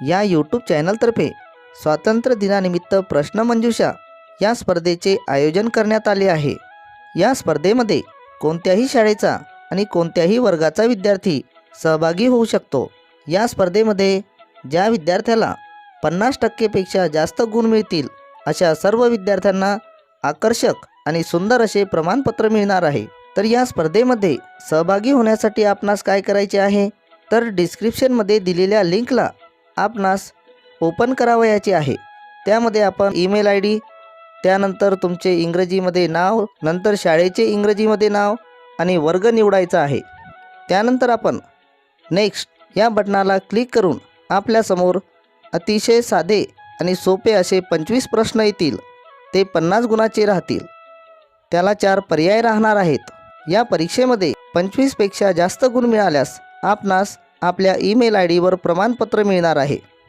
या यूट्यूब चॅनलतर्फे स्वातंत्र्य दिनानिमित्त प्रश्नमंजुषा या स्पर्धेचे आयोजन करण्यात आले आहे. या स्पर्धेमध्ये कोणत्याही शाळेचा आणि कोणत्याही वर्गाचा विद्यार्थी सहभागी होऊ शकतो. या स्पर्धेमध्ये ज्या विद्यार्थ्याला पन्नास टक्केपेक्षा जास्त गुण मिळतील अशा सर्व विद्यार्थ्यांना आकर्षक आणि सुंदर असे प्रमाणपत्र मिळणार आहे. तर या स्पर्धेमध्ये सहभागी होण्यासाठी आपणास काय करायचे आहे? तर डिस्क्रिप्शनमध्ये दिलेल्या लिंकला आपणास ओपन करावयाचे आहे. त्यामध्ये आपण ईमेल आय डी त्यानंतर तुमचे इंग्रजीमध्ये नाव नंतर शाळेचे इंग्रजीमध्ये नाव आणि वर्ग निवडायचा आहे. त्यानंतर आपण नेक्स्ट या बटनाला क्लिक करून आपल्यासमोर अतिशय साधे आणि सोपे असे पंचवीस प्रश्न येतील. ते पन्नास गुणाचे राहतील. त्याला चार पर्याय राहणार आहेत. या परीक्षेमध्ये पंचवीसपेक्षा जास्त गुण मिळाल्यास आपणास आपल्या ईमेल आय डीवर प्रमाणपत्र मिळणार आहे.